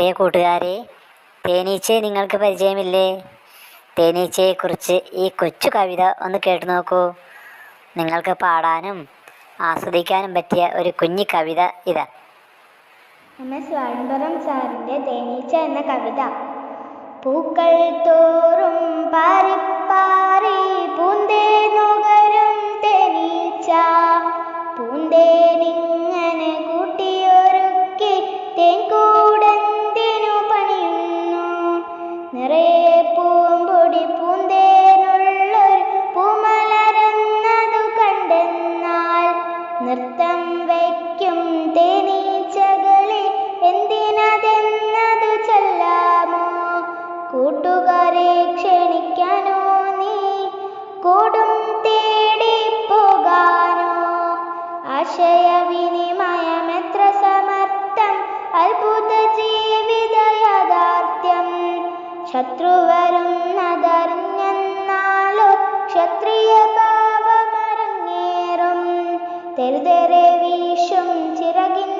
പ്രിയ കൂട്ടുകാരെ തേനീച്ചയെ നിങ്ങൾക്ക് പരിചയമില്ലേ? തേനീച്ചയെക്കുറിച്ച് ഈ കൊച്ചു കവിത ഒന്ന് കേട്ടു നോക്കൂ. നിങ്ങൾക്ക് പാടാനും ആസ്വദിക്കാനും പറ്റിയ ഒരു കുഞ്ഞി കവിത ഇതാ. എം എസ് വാഴമ്പറം സാറിന്റെ തേനീച്ച എന്ന കവിത. പൂക്കൾ തോറും പൂന്തേനുള്ളൊരു ക്ഷണിക്കാനോ നീ കൂടും തേടി പോകാനോ? ആശയവിനിമയമെത്ര ശത്രു വരുന്നതറിഞ്ഞെന്നാലോ ക്ഷത്രിയ പാപമറങ്ങേറും തെരുതെരെ വീശും ചിറകിൻ